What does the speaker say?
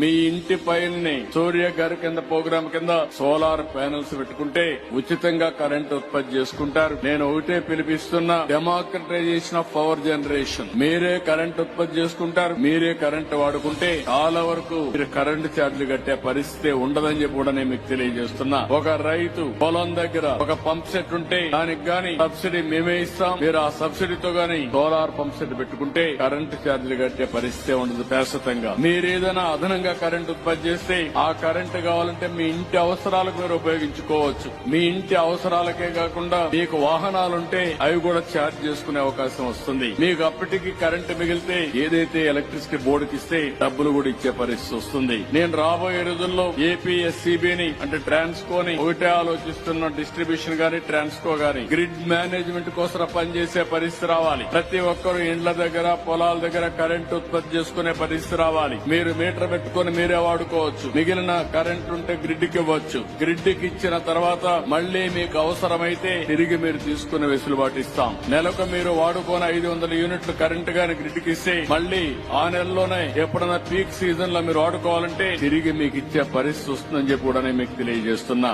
మీ ఇంటి పైన సూర్య గారి కింద ప్రోగ్రామ్ కింద సోలార్ ప్యానెల్స్ పెట్టుకుంటే ఉచితంగా కరెంట్ ఉత్పత్తి చేసుకుంటారు. నేను ఒకటే పిలిపిస్తున్నా డెమోక్రటైజేషన్ ఆఫ్ పవర్ జనరేషన్. మీరే కరెంట్ ఉత్పత్తి చేసుకుంటారు మీరే కరెంట్ వాడుకుంటే చాలా వరకు మీరు కరెంట్ ఛార్జీలు కట్టే పరిస్థితి ఉండదని చెప్పి కూడా నేను మీకు తెలియజేస్తున్నా. ఒక రైతు పొలం దగ్గర ఒక పంప్ సెట్ ఉంటే దానికి గాని సబ్సిడీ మేమే ఇస్తాం. మీరు ఆ సబ్సిడీతో గాని సోలార్ పంప్ సెట్ పెట్టుకుంటే కరెంట్ ఛార్జీలు కట్టే పరిస్థితి ఉండదు శాశ్వతంగా. మీరేదైనా అదనంగా అదనంగా కరెంట్ ఉత్పత్తి చేస్తే ఆ కరెంట్ కావాలంటే మీ ఇంటి అవసరాలకు మీరు ఉపయోగించుకోవచ్చు. మీ ఇంటి అవసరాలకే కాకుండా మీకు వాహనాలుంటే అవి కూడా ఛార్జ్ చేసుకునే అవకాశం వస్తుంది. మీకు అప్పటికి కరెంట్ మిగిలితే ఏదైతే ఎలక్ట్రిసిటీ బోర్డుకి ఇస్తే డబ్బులు కూడా ఇచ్చే పరిస్థితి వస్తుంది. నేను రాబోయే రోజుల్లో ఏపీఎస్సీబీని అంటే ట్రాన్స్కోని ఒకటే ఆలోచిస్తున్న డిస్ట్రిబ్యూషన్ గాని ట్రాన్స్కో గాని గ్రిడ్ మేనేజ్మెంట్ కోసం పనిచేసే పరిస్థితి రావాలి. ప్రతి ఒక్కరు ఇండ్ల దగ్గర పొలాల దగ్గర కరెంట్ ఉత్పత్తి చేసుకునే పరిస్థితి రావాలి. మీరు మీటర్ పెట్టుకుని మీరే వాడుకోవచ్చు. మిగిలిన కరెంట్ ఉంటే గ్రిడ్కి ఇవ్వచ్చు. గ్రిడ్కి ఇచ్చిన తర్వాత మళ్ళీ మీకు అవసరమైతే తిరిగి మీరు తీసుకునే వెసులుబాటు ఇస్తాం. నెలకు మీరు వాడుకోని ఐదు వందల యూనిట్లు కరెంట్ గాని గ్రిడ్కి ఇస్తే మళ్ళీ ఆ నెలలోనే ఎప్పుడైనా పీక్ సీజన్లో మీరు వాడుకోవాలంటే తిరిగి మీకు ఇచ్చే పరిస్థితి వస్తుందని చెప్పి కూడా మీకు తెలియజేస్తున్నా.